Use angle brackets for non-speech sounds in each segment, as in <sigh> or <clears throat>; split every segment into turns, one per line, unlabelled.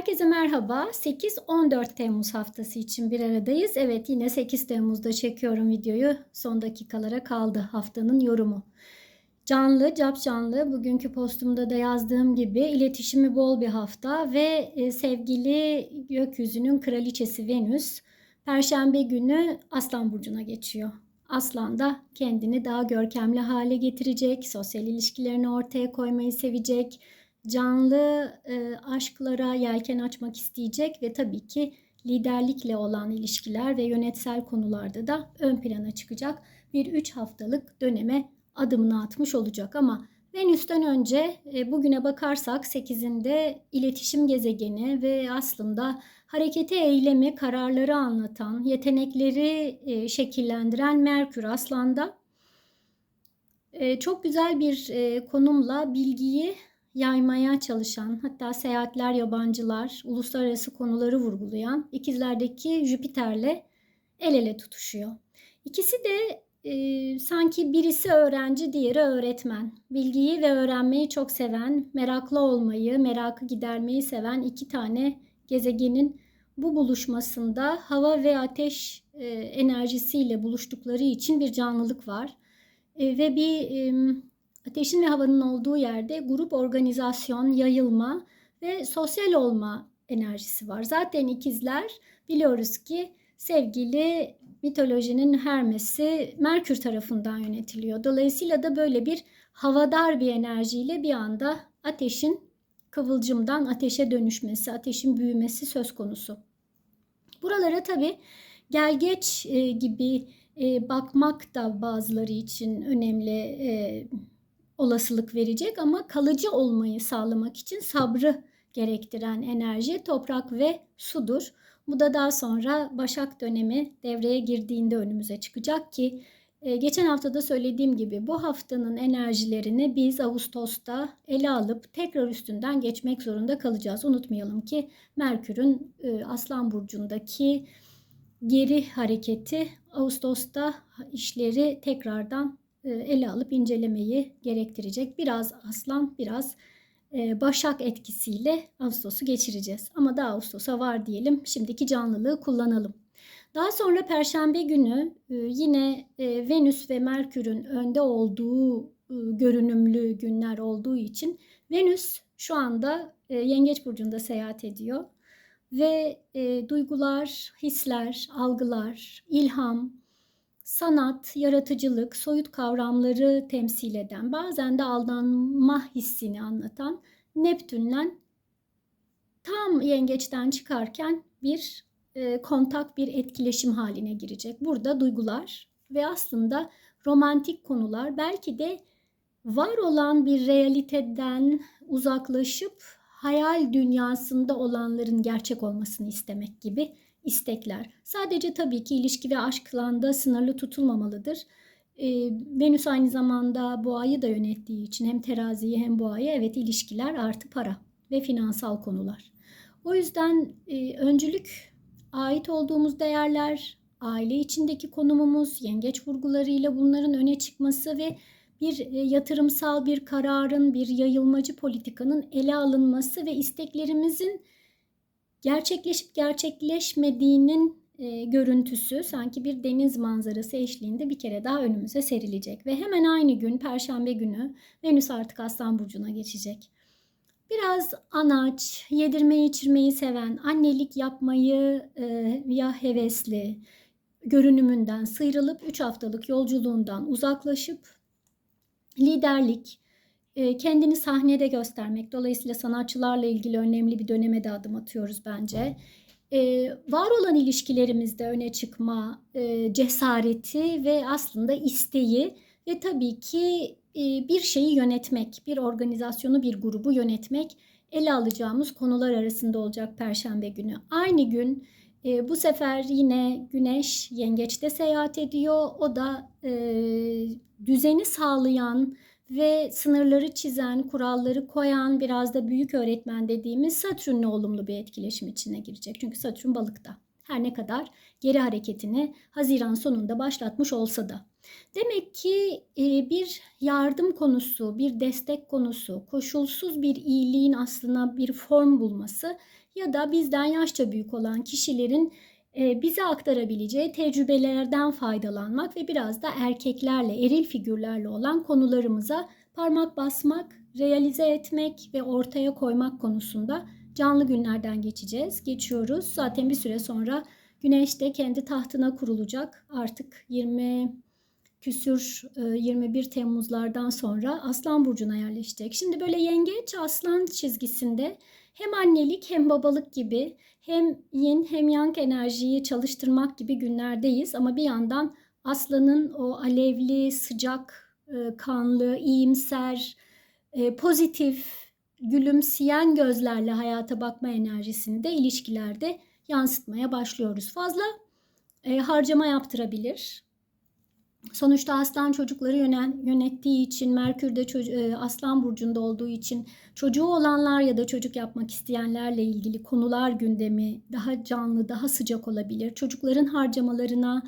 Herkese merhaba. 8-14 Temmuz haftası için bir aradayız. Evet yine 8 Temmuz'da çekiyorum videoyu. Son dakikalara kaldı haftanın yorumu. Canlı, cap canlı. Bugünkü postumda da yazdığım gibi iletişimi bol bir hafta ve e, sevgili gökyüzünün kraliçesi Venüs Perşembe günü Aslan Burcu'na geçiyor. Aslan da kendini daha görkemli hale getirecek, sosyal ilişkilerini ortaya koymayı sevecek, canlı e, aşklara yelken açmak isteyecek ve tabii ki liderlikle olan ilişkiler ve yönetsel konularda da ön plana çıkacak bir 3 haftalık döneme adımını atmış olacak. Ama Venüs'ten önce e, bugüne bakarsak 8'inde iletişim gezegeni ve aslında harekete eylemi, kararları anlatan, yetenekleri e, şekillendiren Merkür Aslan'da. E, çok güzel bir e, konumla bilgiyi yaymaya çalışan, hatta seyahatler, yabancılar, uluslararası konuları vurgulayan ikizlerdeki Jüpiter'le el ele tutuşuyor. İkisi de e, sanki birisi öğrenci, diğeri öğretmen. Bilgiyi ve öğrenmeyi çok seven, meraklı olmayı, merakı gidermeyi seven iki tane gezegenin bu buluşmasında hava ve ateş e, enerjisiyle buluştukları için bir canlılık var. E, ve bir e, ateşin ve havanın olduğu yerde grup organizasyon, yayılma ve sosyal olma enerjisi var. Zaten ikizler biliyoruz ki sevgili mitolojinin Hermes'i Merkür tarafından yönetiliyor. Dolayısıyla da böyle bir havadar bir enerjiyle bir anda ateşin kıvılcımdan ateşe dönüşmesi, ateşin büyümesi söz konusu. Buralara tabi gel geç e, gibi e, bakmak da bazıları için önemli e, olasılık verecek ama kalıcı olmayı sağlamak için sabrı gerektiren enerji toprak ve sudur. Bu da daha sonra Başak dönemi devreye girdiğinde önümüze çıkacak ki e, geçen hafta da söylediğim gibi bu haftanın enerjilerini biz Ağustos'ta ele alıp tekrar üstünden geçmek zorunda kalacağız. Unutmayalım ki Merkür'ün e, Aslan burcundaki geri hareketi Ağustos'ta işleri tekrardan ele alıp incelemeyi gerektirecek. Biraz Aslan, biraz e, Başak etkisiyle Ağustos'u geçireceğiz. Ama daha Ağustos'a var diyelim. Şimdiki canlılığı kullanalım. Daha sonra Perşembe günü e, yine Venüs ve Merkür'ün önde olduğu görünümlü günler olduğu için Venüs şu anda Yengeç burcunda seyahat ediyor ve duygular, hisler, algılar, ilham, sanat, yaratıcılık, soyut kavramları temsil eden, bazen de aldanma hissini anlatan Neptün'den tam yengeçten çıkarken bir e, kontak, bir etkileşim haline girecek. Burada duygular ve aslında romantik konular belki de var olan bir realiteden uzaklaşıp hayal dünyasında olanların gerçek olmasını istemek gibi istekler. Sadece tabii ki ilişki ve aşkla sınırlı tutulmamalıdır. Ee, Venüs aynı zamanda boğayı da yönettiği için hem teraziyi hem boğayı evet ilişkiler artı para ve finansal konular. O yüzden e, öncülük ait olduğumuz değerler, aile içindeki konumumuz, yengeç vurgularıyla bunların öne çıkması ve bir e, yatırımsal bir kararın, bir yayılmacı politikanın ele alınması ve isteklerimizin gerçekleşip gerçekleşmediğinin e, görüntüsü sanki bir deniz manzarası eşliğinde bir kere daha önümüze serilecek. Ve hemen aynı gün Perşembe günü Venüs artık Aslan Burcu'na geçecek. Biraz anaç, yedirmeyi içirmeyi seven, annelik yapmayı e, ya hevesli görünümünden sıyrılıp 3 haftalık yolculuğundan uzaklaşıp liderlik, kendini sahnede göstermek. Dolayısıyla sanatçılarla ilgili önemli bir döneme de adım atıyoruz bence. Ee, var olan ilişkilerimizde öne çıkma e, cesareti ve aslında isteği ve tabii ki e, bir şeyi yönetmek, bir organizasyonu, bir grubu yönetmek ele alacağımız konular arasında olacak Perşembe günü. Aynı gün e, bu sefer yine Güneş Yengeç'te seyahat ediyor. O da düzeni sağlayan, ve sınırları çizen, kuralları koyan biraz da büyük öğretmen dediğimiz Satürn'le olumlu bir etkileşim içine girecek. Çünkü Satürn balıkta. Her ne kadar geri hareketini Haziran sonunda başlatmış olsa da. Demek ki e, bir yardım konusu, bir destek konusu, koşulsuz bir iyiliğin aslında bir form bulması ya da bizden yaşça büyük olan kişilerin bize aktarabileceği tecrübelerden faydalanmak ve biraz da erkeklerle, eril figürlerle olan konularımıza parmak basmak, realize etmek ve ortaya koymak konusunda canlı günlerden geçeceğiz. Geçiyoruz. Zaten bir süre sonra Güneş de kendi tahtına kurulacak. Artık 20 küsür 21 e, Temmuzlardan sonra Aslan Burcu'na yerleşecek. Şimdi böyle yengeç aslan çizgisinde hem annelik hem babalık gibi hem yin hem yang enerjiyi çalıştırmak gibi günlerdeyiz. Ama bir yandan aslanın o alevli, sıcak, e, kanlı, iyimser, e, pozitif, gülümseyen gözlerle hayata bakma enerjisini de ilişkilerde yansıtmaya başlıyoruz. Fazla harcama yaptırabilir. Sonuçta aslan çocukları yönen, yönettiği için, Merkür de e, aslan burcunda olduğu için çocuğu olanlar ya da çocuk yapmak isteyenlerle ilgili konular gündemi daha canlı, daha sıcak olabilir. Çocukların harcamalarına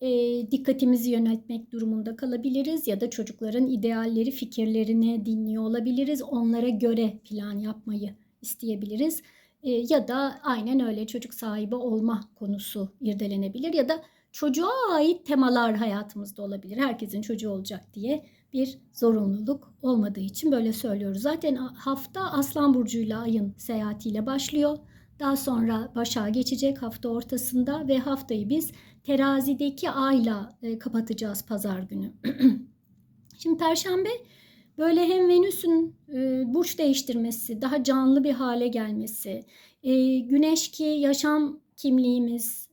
e, dikkatimizi yönetmek durumunda kalabiliriz ya da çocukların idealleri, fikirlerini dinliyor olabiliriz. Onlara göre plan yapmayı isteyebiliriz. E, ya da aynen öyle çocuk sahibi olma konusu irdelenebilir ya da çocuğa ait temalar hayatımızda olabilir. Herkesin çocuğu olacak diye bir zorunluluk olmadığı için böyle söylüyoruz. Zaten hafta Aslan Burcu'yla ayın seyahatiyle başlıyor. Daha sonra Başak'a geçecek hafta ortasında ve haftayı biz terazideki ayla e, kapatacağız pazar günü. <clears throat> Şimdi perşembe böyle hem Venüs'ün e, burç değiştirmesi, daha canlı bir hale gelmesi, e, güneş ki yaşam kimliğimiz,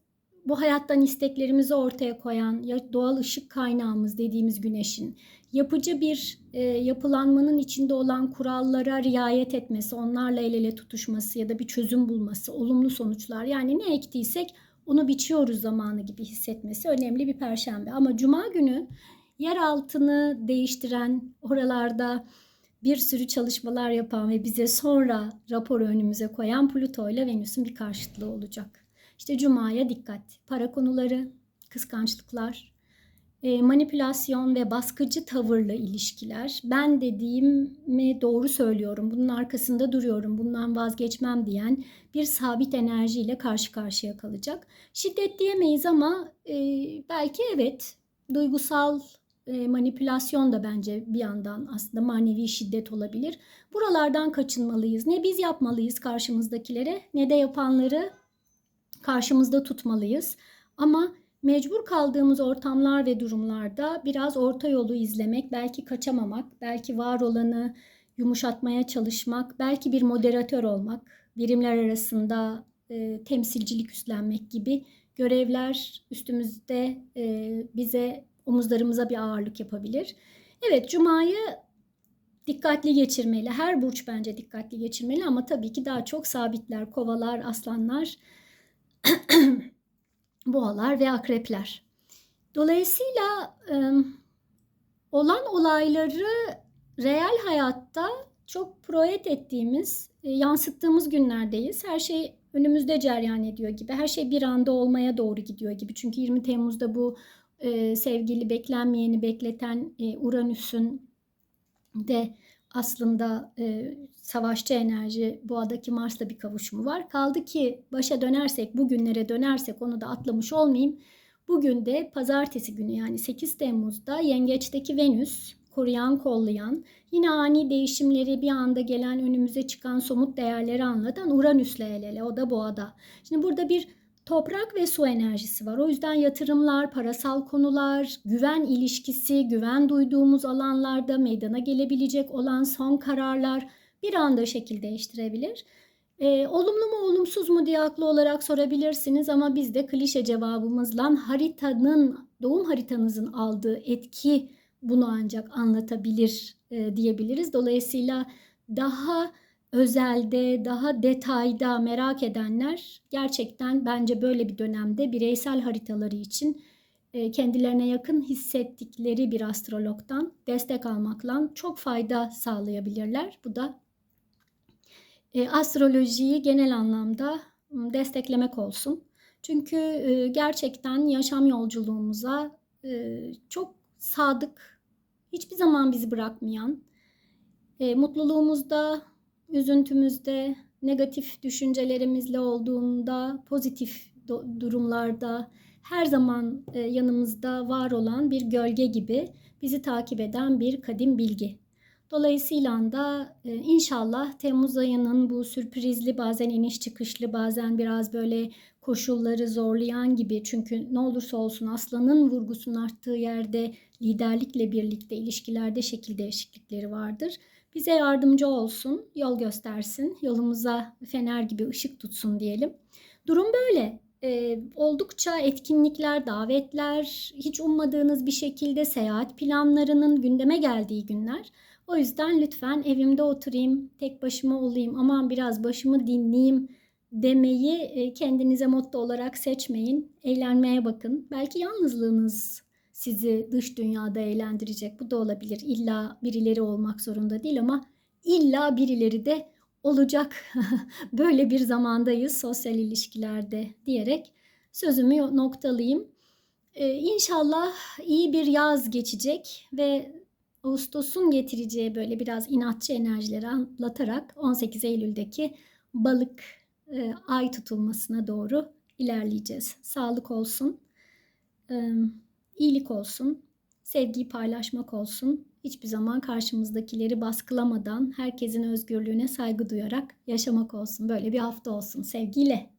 bu hayattan isteklerimizi ortaya koyan doğal ışık kaynağımız dediğimiz güneşin yapıcı bir e, yapılanmanın içinde olan kurallara riayet etmesi, onlarla el ele tutuşması ya da bir çözüm bulması, olumlu sonuçlar yani ne ektiysek onu biçiyoruz zamanı gibi hissetmesi önemli bir perşembe. Ama cuma günü yer altını değiştiren oralarda bir sürü çalışmalar yapan ve bize sonra raporu önümüze koyan Plüto ile Venüs'ün bir karşıtlığı olacak. İşte cumaya dikkat. Para konuları, kıskançlıklar, e, manipülasyon ve baskıcı tavırlı ilişkiler. Ben dediğimi doğru söylüyorum, bunun arkasında duruyorum, bundan vazgeçmem diyen bir sabit enerjiyle karşı karşıya kalacak. Şiddet diyemeyiz ama e, belki evet duygusal e, manipülasyon da bence bir yandan aslında manevi şiddet olabilir. Buralardan kaçınmalıyız. Ne biz yapmalıyız karşımızdakilere ne de yapanları karşımızda tutmalıyız. Ama mecbur kaldığımız ortamlar ve durumlarda biraz orta yolu izlemek, belki kaçamamak, belki var olanı yumuşatmaya çalışmak, belki bir moderatör olmak, birimler arasında e, temsilcilik üstlenmek gibi görevler üstümüzde e, bize omuzlarımıza bir ağırlık yapabilir. Evet, Cuma'yı dikkatli geçirmeli. Her burç bence dikkatli geçirmeli ama tabii ki daha çok sabitler, kovalar, aslanlar boğalar ve akrepler. Dolayısıyla olan olayları reel hayatta çok proyet ettiğimiz, e, yansıttığımız günlerdeyiz. Her şey önümüzde ceryan ediyor gibi. Her şey bir anda olmaya doğru gidiyor gibi. Çünkü 20 Temmuz'da bu e, sevgili beklenmeyeni bekleten e, Uranüs'ün de aslında e, savaşçı enerji boğadaki Mars'la bir kavuşumu var. Kaldı ki başa dönersek, bugünlere dönersek onu da atlamış olmayayım. Bugün de pazartesi günü yani 8 Temmuz'da Yengeç'teki Venüs koruyan, kollayan, yine ani değişimleri bir anda gelen önümüze çıkan somut değerleri anlatan Uranüs'le el ele. O da boğada. Şimdi burada bir toprak ve su enerjisi var. O yüzden yatırımlar, parasal konular, güven ilişkisi, güven duyduğumuz alanlarda meydana gelebilecek olan son kararlar bir anda şekil değiştirebilir. E, olumlu mu olumsuz mu diye haklı olarak sorabilirsiniz ama biz de klişe cevabımızla haritanın, doğum haritanızın aldığı etki bunu ancak anlatabilir e, diyebiliriz. Dolayısıyla daha özelde, daha detayda merak edenler gerçekten bence böyle bir dönemde bireysel haritaları için e, kendilerine yakın hissettikleri bir astrologdan destek almakla çok fayda sağlayabilirler. Bu da e, astrolojiyi genel anlamda desteklemek olsun. Çünkü e, gerçekten yaşam yolculuğumuza çok sadık, hiçbir zaman bizi bırakmayan, mutluluğumuzda, üzüntümüzde, negatif düşüncelerimizle olduğunda, pozitif durumlarda her zaman e, yanımızda var olan bir gölge gibi bizi takip eden bir kadim bilgi. Dolayısıyla da e, inşallah Temmuz ayının bu sürprizli bazen iniş çıkışlı bazen biraz böyle koşulları zorlayan gibi çünkü ne olursa olsun aslanın vurgusunun arttığı yerde liderlikle birlikte ilişkilerde şekil değişiklikleri vardır. Bize yardımcı olsun, yol göstersin, yolumuza fener gibi ışık tutsun diyelim. Durum böyle. Ee, oldukça etkinlikler, davetler, hiç ummadığınız bir şekilde seyahat planlarının gündeme geldiği günler. O yüzden lütfen evimde oturayım, tek başıma olayım, aman biraz başımı dinleyeyim demeyi e, kendinize motto olarak seçmeyin. Eğlenmeye bakın. Belki yalnızlığınız sizi dış dünyada eğlendirecek. Bu da olabilir. İlla birileri olmak zorunda değil ama illa birileri de olacak. <laughs> Böyle bir zamandayız sosyal ilişkilerde diyerek sözümü noktalayayım. Ee, inşallah iyi bir yaz geçecek ve Ağustos'un getireceği böyle biraz inatçı enerjileri anlatarak 18 Eylül'deki balık e, ay tutulmasına doğru ilerleyeceğiz. Sağlık olsun, e, iyilik olsun, sevgiyi paylaşmak olsun. Hiçbir zaman karşımızdakileri baskılamadan herkesin özgürlüğüne saygı duyarak yaşamak olsun. Böyle bir hafta olsun sevgiyle.